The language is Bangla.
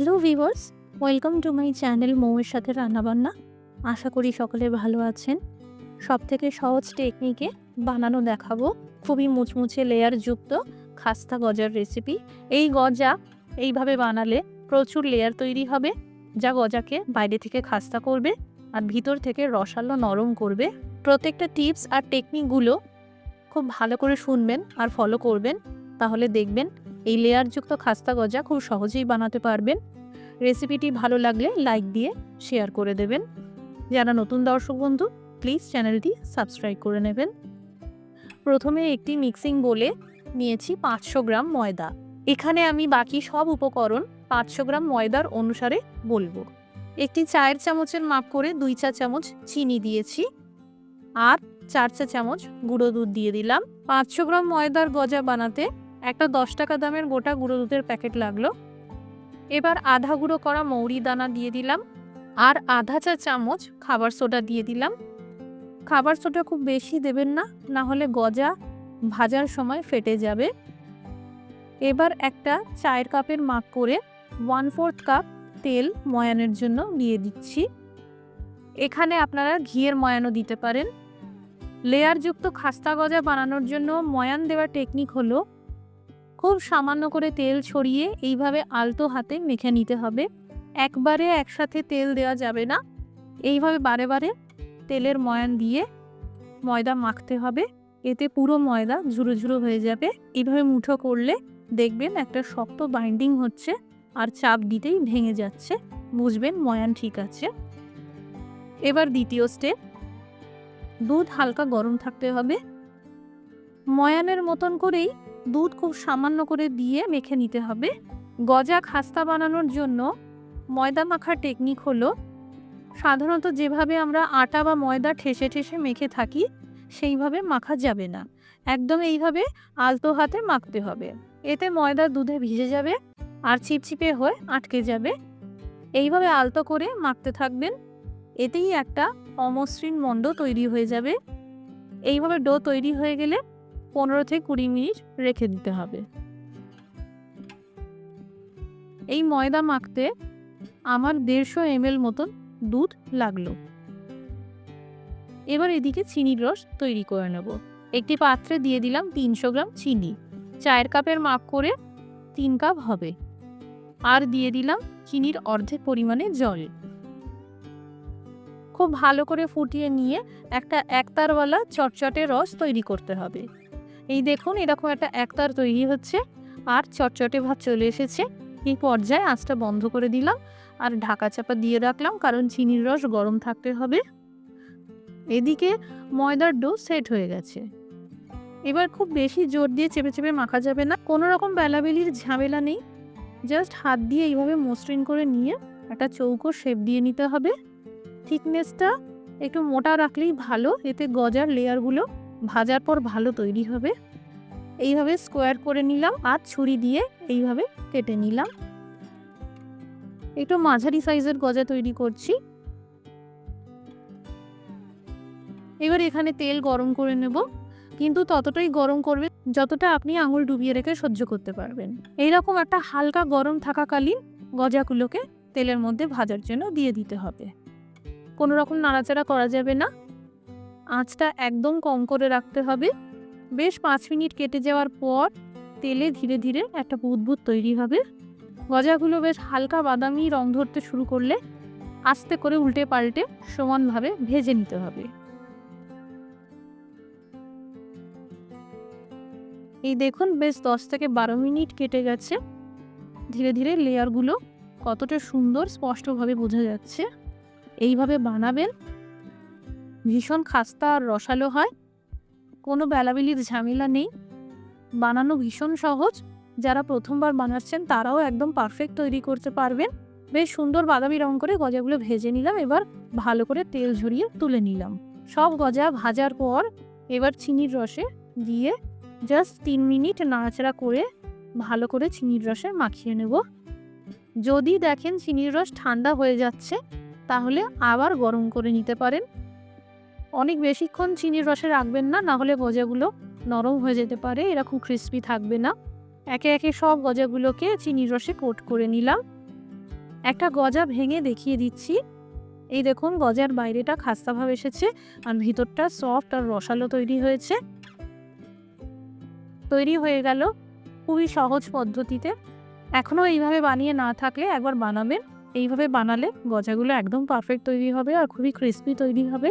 Hello viewers welcome to my channel মৌয়ের সাথে রান্নাবান্না। আশা করি সকলে ভালো আছেন। সব থেকে সহজ টেকনিকে বানানো দেখাবো। খুবই মুচমুচে লেয়ার যুক্ত খাস্তা গজার রেসিপি এই গজা এইভাবে বানালে প্রচুর লেয়ার তৈরি হবে, যা গজাকে বাইরে থেকে খাস্তা করবে আর ভিতর থেকে রসালো নরম করবে। প্রত্যেকটা টিপস আর টেকনিকগুলো খুব ভালো করে শুনবেন আর ফলো করবেন, তাহলে দেখবেন এই লেয়ারযুক্ত খাস্তা গজা খুব সহজেই বানাতে পারবেন। রেসিপিটি ভালো লাগলে লাইক দিয়ে শেয়ার করে দেবেন। যারা নতুন দর্শক বন্ধু, প্লিজ চ্যানেলটি সাবস্ক্রাইব করে নেবেন। প্রথমে একটি মিক্সিং বলে নিয়েছি পাঁচশো গ্রাম ময়দা। এখানে আমি বাকি সব উপকরণ পাঁচশো গ্রাম ময়দার অনুসারে বলব। একটি চায়ের চামচের মাপ করে দুই চা চামচ চিনি দিয়েছি আর চার চা চামচ গুঁড়ো দুধ দিয়ে দিলাম। পাঁচশো গ্রাম ময়দার গজা বানাতে একটা দশ টাকা দামের গোটা গুঁড়ো দুধের প্যাকেট লাগল। এবার আধা গুঁড়ো করা মৌরি দানা দিয়ে দিলাম আর আধা চা চামচ খাবার সোডা দিয়ে দিলাম। খাবার সোডা খুব বেশি দেবেন না না হলে গজা ভাজার সময় ফেটে যাবে। এবার একটা চায়ের কাপের মাপ করে ওয়ান ফোর্থ কাপ তেল ময়ানের জন্য দিয়ে দিচ্ছি। এখানে আপনারা ঘিয়ের ময়ানও দিতে পারেন। লেয়ারযুক্ত খাস্তা গজা বানানোর জন্য ময়ান দেওয়ার টেকনিক হলো খুব সামান্য করে তেল ছড়িয়ে এইভাবে আলতো হাতে মেখে নিতে হবে। একবারে একসাথে তেল দেওয়া যাবে না। এইভাবে বারে বারে তেলের ময়ান দিয়ে ময়দা মাখতে হবে। এতে পুরো ময়দা ঝুরো ঝুরো হয়ে যাবে। এইভাবে মুঠো করলে দেখবেন একটা শক্ত বাইন্ডিং হচ্ছে আর চাপ দিতেই ভেঙে যাচ্ছে। বুঝবেন ময়ান ঠিক আছে। এবার দ্বিতীয় স্টেপ দুধ হালকা গরম থাকতে হবে। ময়ানের মতন করেই দুধ খুব সামান্য করে দিয়ে মেখে নিতে হবে। গজা খাস্তা বানানোর জন্য ময়দা মাখার টেকনিক হলো, সাধারণত যেভাবে আমরা আটা বা ময়দা ঠেসে ঠেসে মেখে থাকি, সেইভাবে মাখা যাবে না। একদম এইভাবে আলতো হাতে মাখতে হবে। এতে ময়দা দুধে ভিজে যাবে আর চিপচিপে হয়ে আটকে যাবে। এইভাবে আলতো করে মাখতে থাকবেন, এতেই একটা অমসৃণ মণ্ড তৈরি হয়ে যাবে। এইভাবে ডো তৈরি হয়ে গেলে পনেরো থেকে কুড়ি মিনিট রেখে দিতে হবে। এই ময়দা মাখতে আমার দেড়শো এমএল মতন দুধ লাগল। এবার এদিকে চিনির রস তৈরি করে নেব। একটি পাত্রে দিয়ে দিলাম তিনশো গ্রাম চিনি। চায়ের কাপের মাপ করে তিন কাপ হবে। আর দিয়ে দিলাম চিনির অর্ধেক পরিমাণে জল। খুব ভালো করে ফুটিয়ে নিয়ে একটা একতারওয়ালা চটচটে রস তৈরি করতে হবে। এই দেখুন, এরকম একটা একতার তৈরি হচ্ছে। আর চটচটে ভাত চলে এসেছে। এই পর্যায়ে আঁচটা বন্ধ করে দিলাম আর ঢাকা চাপা দিয়ে রাখলাম, কারণ চিনির রস গরম থাকতে হবে। এদিকে ময়দার ডো সেট হয়ে গেছে। এবার খুব বেশি জোর দিয়ে চেপে চেপে মাখা যাবে না। কোনো রকম বেলাবেলির ঝামেলা নেই। জাস্ট হাত দিয়ে এইভাবে মসৃণ করে নিয়ে একটা চৌকো শেপ দিয়ে নিতে হবে। থিকনেসটা একটু মোটা রাখলেই ভালো, এতে গজার লেয়ারগুলো ভাজার পর ভালো তৈরি হবে। এইভাবে স্কোয়ার করে নিলাম আর ছুরি দিয়ে এইভাবে কেটে নিলাম। একটু মাঝারি সাইজের গজা তৈরি করছি। এবার এখানে তেল গরম করে নেব। কিন্তু ততটাই গরম করবে যতটা আপনি আঙুল ডুবিয়ে রেখে সহ্য করতে পারবেন। এইরকম একটা হালকা গরম থাকাকালীন গজাগুলোকে তেলের মধ্যে ভাজার জন্য দিয়ে দিতে হবে। কোনো রকম নাড়াচাড়া করা যাবে না। আঁচটা একদম কম করে রাখতে হবে। বেশ পাঁচ মিনিট কেটে যাওয়ার পর তেলে ধীরে ধীরে একটা বুদবুদ তৈরি হবে। গজাগুলো বেশ হালকা বাদামি রং ধরতে শুরু করলে আস্তে করে উল্টে পাল্টে সমানভাবে ভেজে নিতে হবে। এই দেখুন বেশ দশ থেকে বারো মিনিট কেটে গেছে। ধীরে ধীরে লেয়ারগুলো কতটা সুন্দর স্পষ্টভাবে বোঝা যাচ্ছে। এইভাবে বানাবেন ভীষণ খাস্তা আর রসালো হয়। কোনো বেলাবেলির ঝামেলা নেই। বানানো ভীষণ সহজ। যারা প্রথমবার বানাচ্ছেন তারাও একদম পারফেক্ট তৈরি করতে পারবেন। বেশ সুন্দর বাদামি রং করে গজাগুলো ভেজে নিলাম, এবার ভালো করে তেল ঝরিয়ে তুলে নিলাম। সব গজা ভাজার পর এবার চিনির রসে দিয়ে জাস্ট তিন মিনিট নাড়াচাড়া করে ভালো করে চিনির রসে মাখিয়ে নেব। যদি দেখেন চিনির রস ঠান্ডা হয়ে যাচ্ছে, তাহলে আবার গরম করে নিতে পারেন। অনেক বেশিক্ষণ চিনির রসে রাখবেন না না হলে গজাগুলো নরম হয়ে যেতে পারে, এরা খুব ক্রিস্পি থাকবে না। একে একে সব গজাগুলোকে চিনির রসে কোট করে নিলাম। একটা গজা ভেঙে দেখিয়ে দিচ্ছি। এই দেখুন, গজার বাইরেটা খাস্তাভাব এসেছে আর ভিতরটা সফট আর রসালো তৈরি হয়েছে। তৈরি হয়ে গেল খুবই সহজ পদ্ধতিতে। এখনও এইভাবে বানিয়ে না থাকলে একবার বানাবেন। এইভাবে বানালে গজাগুলো একদম পারফেক্ট তৈরি হবে আর খুবই ক্রিস্পি তৈরি হবে।